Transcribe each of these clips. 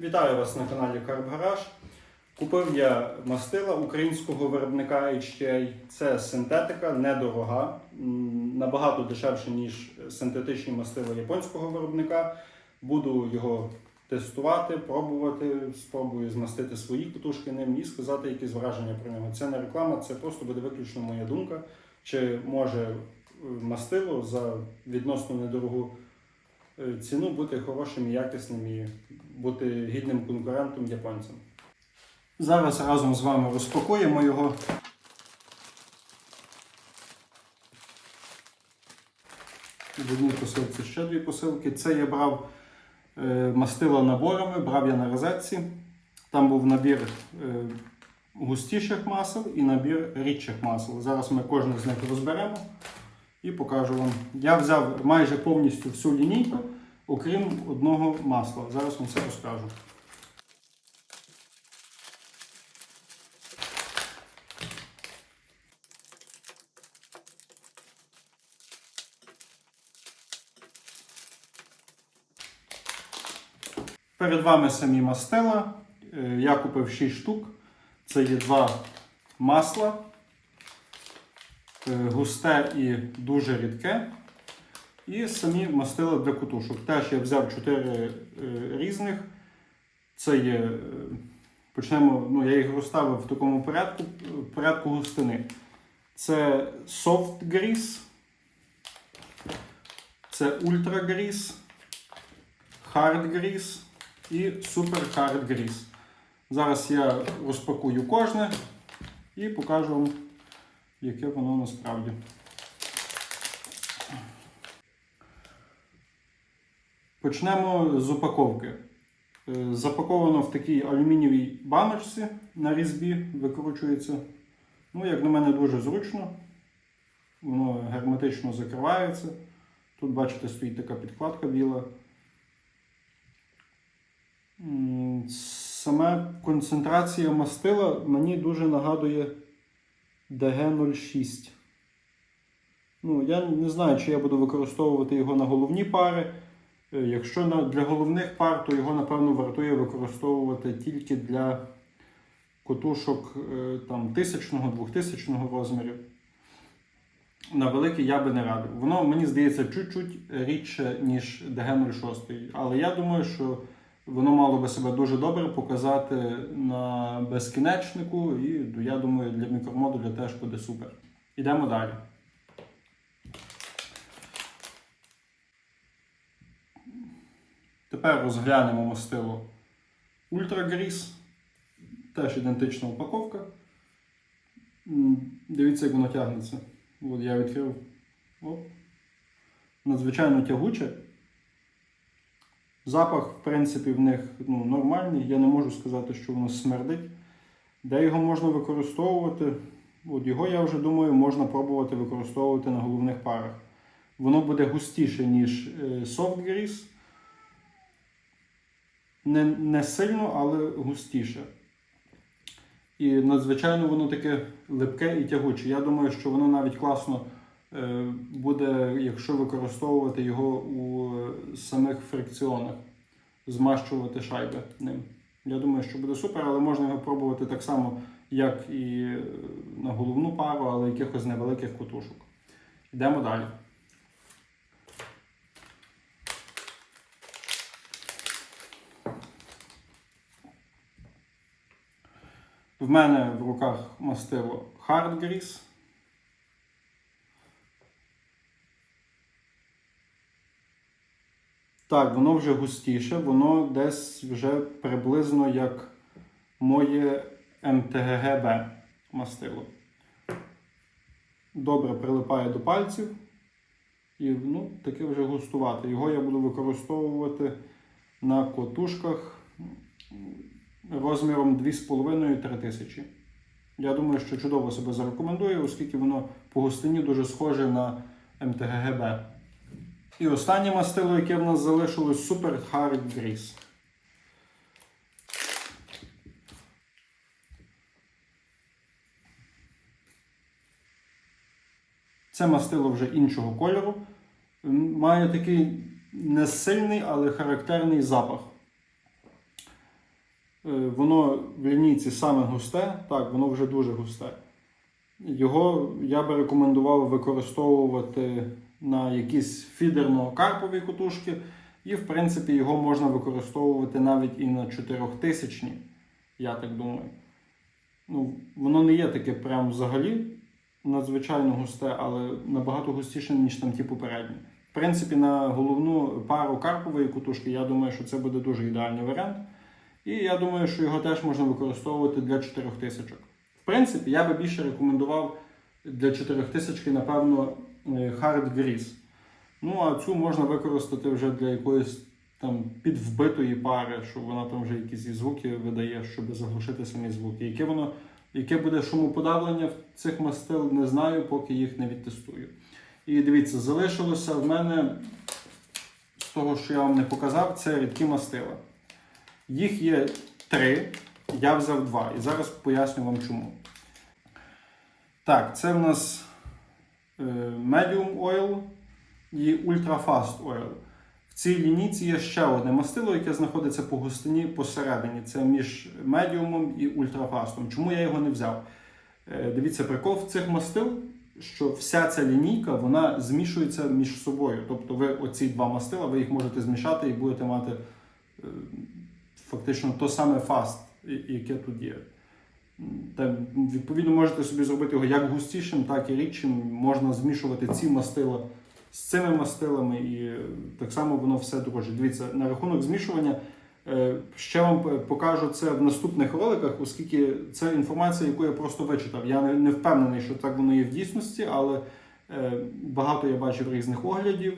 Вітаю вас на каналі Карп Гараж. Купив я мастила українського виробника HTA. Це синтетика, недорога, набагато дешевше, ніж синтетичні мастила японського виробника. Буду його тестувати, пробувати, спробую змастити свої кутушки ним і сказати якісь враження про нього. Це не реклама, це просто буде виключно моя думка. Чи може е, мастило за відносно недорогу ціну бути хорошим і якісним і бути гідним конкурентом японцям. Зараз разом з вами розпакуємо його. В одній посилці ще дві посилки. Це я брав е, мастила наборами, брав я на розетці. Там був набір е, густіших масел і набір рідших масел. Зараз ми кожне з них розберемо і покажу вам. Я взяв майже повністю всю лінійку, окрім одного масла. Зараз вам все розкажу. Перед вами самі мастила. Е, Я купив 6 штук. Це є два масла. Е, Густе і дуже рідке. І самі мастила для кутушок. Теж я взяв 4 різних. Це є. е, Почнемо, ну, я їх розставив в такому порядку, порядку густини. Це Soft Grease, це Ultra Grease, Hard Grease і Super Hard Grease. Зараз я розпакую кожне і покажу вам, яке воно насправді. Почнемо з упаковки. Е, Запаковано в такій алюмінієвій баночці на різьбі, викручується. Ну, як на мене, дуже зручно. Воно герметично закривається. Тут, бачите, стоїть така підкладка біла. Саме концентрація мастила мені дуже нагадує DG06. Ну, я не знаю, чи я буду використовувати його на головні пари. Е, Якщо для головних пар, то його, напевно, вартує використовувати тільки для котушок е, там, тисячного, двохтисячного розмірів. На великий я би не радив. Воно, мені здається, чуть-чуть рідше, ніж DG06. Але я думаю, що воно мало би себе дуже добре показати на безкінечнику, і я думаю, для мікромодуля теж буде супер. Ідемо далі. Тепер розглянемо мастило Ultra Grease. Теж ідентична упаковка. Дивіться, як воно тягнеться. От я відкрив. Оп. Надзвичайно тягуче. Запах, в принципі, в них ну, нормальний. Я не можу сказати, що воно смердить. Де його можна використовувати? От його, я вже думаю, можна пробувати використовувати на головних парах. Воно буде густіше, ніж е, Soft Grease. Не, не сильно, але густіше. І надзвичайно воно таке липке і тягуче. Я думаю, що воно навіть класно буде, якщо використовувати його у е, самих фрикціонах, змащувати шайби ним. Я думаю, що буде супер, але можна його пробувати так само, як і е, на головну пару, але якихось невеликих кутушок. Йдемо далі. В мене в руках мастило Hard Grease. Так, воно вже густіше, воно десь вже приблизно як моє МТГГБ мастило. Добре прилипає до пальців. І ну, таке вже густувати. Його я буду використовувати на котушках розміром 2,5-3 тисячі. Я думаю, що чудово себе зарекомендує, оскільки воно по густині дуже схоже на МТГГБ. І останнє мастило, яке в нас залишилось Super Hard Grease. Це мастило вже іншого кольору. Має такий не сильний, але характерний запах. Е, Воно в лінійці саме густе, так, воно вже дуже густе. Його я би рекомендував використовувати на якісь фідерно-карпові кутушки, і, в принципі, його можна використовувати навіть і на 4000 я так думаю. Ну, воно не є таке прям взагалі надзвичайно густе, але набагато густіше, ніж там ті попередні. В принципі, на головну пару карпової кутушки, я думаю, що це буде дуже ідеальний варіант. І я думаю, що його теж можна використовувати для 4000. В принципі, я би більше рекомендував для 4000, напевно, Hard Grease. Ну, а цю можна використати вже для якоїсь там підвбитої пари, щоб вона там вже якісь звуки видає, щоб заглушити самі звуки. Яке воно, яке буде шумоподавлення в цих мастил, не знаю, поки їх не відтестую. І дивіться, залишилося в мене з того, що я вам не показав, це рідкі мастила. Їх є три, я взяв два. І зараз поясню вам чому. Так, це в нас е, Medium Oil і Ultra Fast Oil. В цій лінійці є ще одне мастило, яке знаходиться по густині посередині. Це між медіумом і ультрафастом. Чому я його не взяв? Е, Дивіться, прикол в цих мастил, що вся ця лінійка вона змішується між собою. Тобто ви оці два мастила, ви їх можете змішати і будете мати е, фактично то саме фаст, яке тут є. Та, відповідно, можете собі зробити його як густішим, так і рідшим. Можна змішувати ці мастила з цими мастилами, і е, так само воно все друже. Дивіться, на рахунок змішування. е, Ще вам покажу це в наступних роликах, оскільки це інформація, яку я просто вичитав. Я не, не впевнений, що так воно є в дійсності, але е, багато я бачив різних оглядів,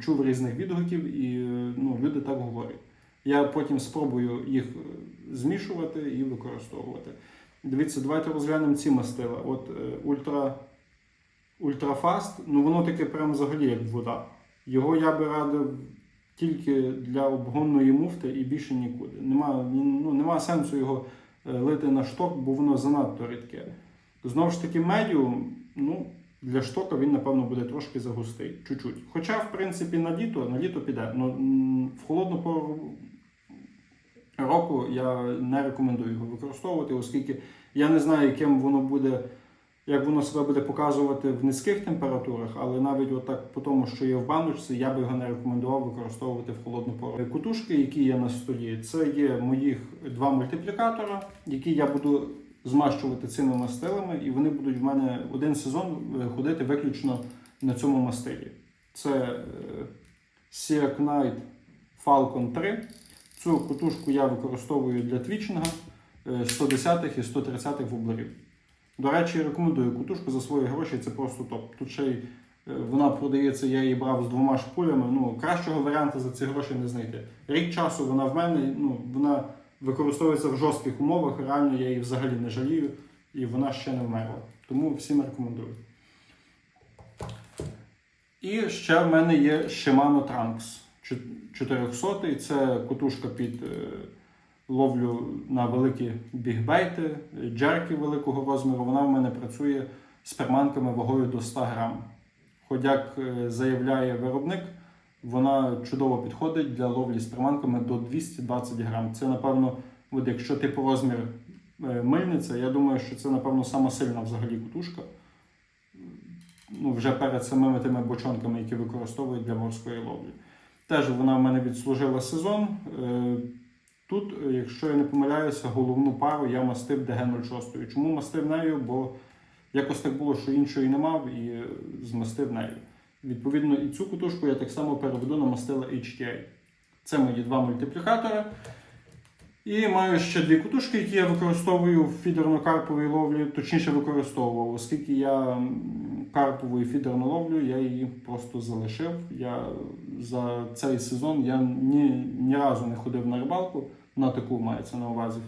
чув різних відгуків, і ну, люди так говорять. Я потім спробую їх змішувати і використовувати. Дивіться, давайте розглянемо ці мастила. От е, ультра, ультрафаст, ну воно таке прямо взагалі як вода. Його я би радив тільки для обгонної муфти і більше нікуди. Нема, ну, нема сенсу його е, лити на шток, бо воно занадто рідке. Знову ж таки, медіум, ну, для штока він, напевно, буде трошки загустий, чуть-чуть. Хоча, в принципі, на літо, на літо піде. М, в холодну пору року я не рекомендую його використовувати, оскільки я не знаю, яким воно буде, як воно себе буде показувати в низьких температурах, але навіть отак по тому, що є в баночці, я би його не рекомендував використовувати в холодну пору. Кутушки, які є на столі, це є моїх два мультиплікатора, які я буду змащувати цими мастилами, і вони будуть в мене один сезон ходити виключно на цьому мастилі. Це е, Siak Knight Falcon 3. Цю кутушку я використовую для твічинга е, 110-х і 130-х воблерів. До речі, рекомендую кутушку за свої гроші, це просто топ. Тут ще й е, вона продається, я її брав з двома шпулями. Ну, кращого варіанту за ці гроші не знайти. Рік часу вона в мене, ну, вона використовується в жорстких умовах, реально я її взагалі не жалію, і вона ще не вмерла. Тому всім рекомендую. І ще в мене є Shimano Trunks 400. Це кутушка під е, ловлю на великі бігбейти, джерки великого розміру. Вона в мене працює з приманками вагою до 100 грам. Хоч як е, заявляє виробник, вона чудово підходить для ловлі з приманками до 220 грам. Це, напевно, от якщо типу розмір е, мильниця, я думаю, що це, напевно, сама сильна взагалі кутушка. Ну, вже перед самими тими бочонками, які використовують для морської ловлі. Теж вона в мене відслужила сезон. Е, Тут, якщо я не помиляюся, головну пару я мастив ДГ-06. Чому мастив нею? Бо якось так було, що іншої не мав і е, змастив нею. Відповідно, і цю кутушку я так само переведу на мастила HTI. Це мої два мультиплікатори. І маю ще дві кутушки, які я використовую в фідерно-карповій ловлі, точніше використовував, оскільки я карпову і фідерну ловлю, я її просто залишив. Я за цей сезон я ні, ні разу не ходив на рибалку, на таку мається на увазі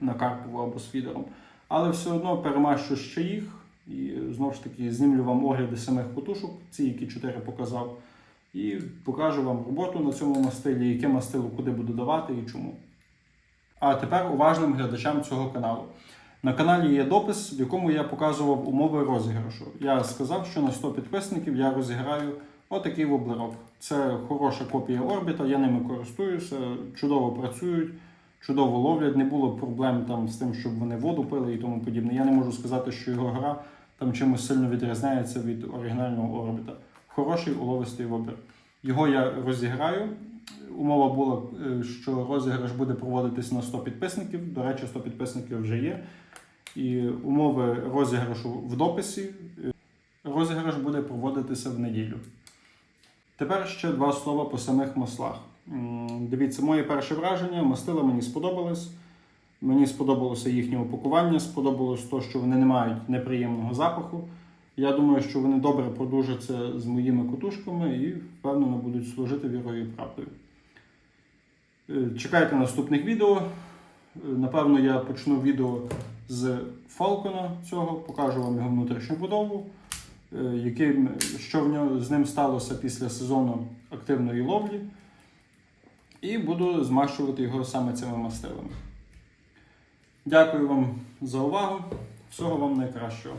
на карпову або з фідером. Але все одно перемащу ще їх і знову ж таки знімлю вам огляди самих кутушок, ці, які чотири показав. І покажу вам роботу на цьому мастилі, яке мастило куди буду давати і чому. А тепер уважним глядачам цього каналу. На каналі є допис, в якому я показував умови розіграшу. Я сказав, що на 100 підписників я розіграю отакий воблерок. Це хороша копія орбіта, я ними користуюся, чудово працюють. чудово ловлять, не було проблем там з тим, щоб вони воду пили і тому подібне. Я не можу сказати, що його гра там чимось сильно відрізняється від оригінального орбіта. Хороший уловистий вобір. Його я розіграю. Умова була, е, що розіграш буде проводитись на 100 підписників. До речі, 100 підписників вже є. І умови розіграшу в дописі. Е, Розіграш буде проводитися в неділю. Тепер ще два слова по самих маслах. Дивіться, моє перше враження, мастила мені сподобались. Мені сподобалося їхнє упакування, сподобалось те, що вони не мають неприємного запаху. Я думаю, що вони добре продужаться з моїми котушками і впевнено будуть служити вірою і правдою. Е, Чекайте наступних відео. Е, Напевно, я почну відео з Фалкона цього, покажу вам його внутрішню будову, е, яким, що в нього, з ним сталося після сезону активної ловлі. І буду змащувати його саме цими мастилами. Дякую вам за увагу. Всього вам найкращого.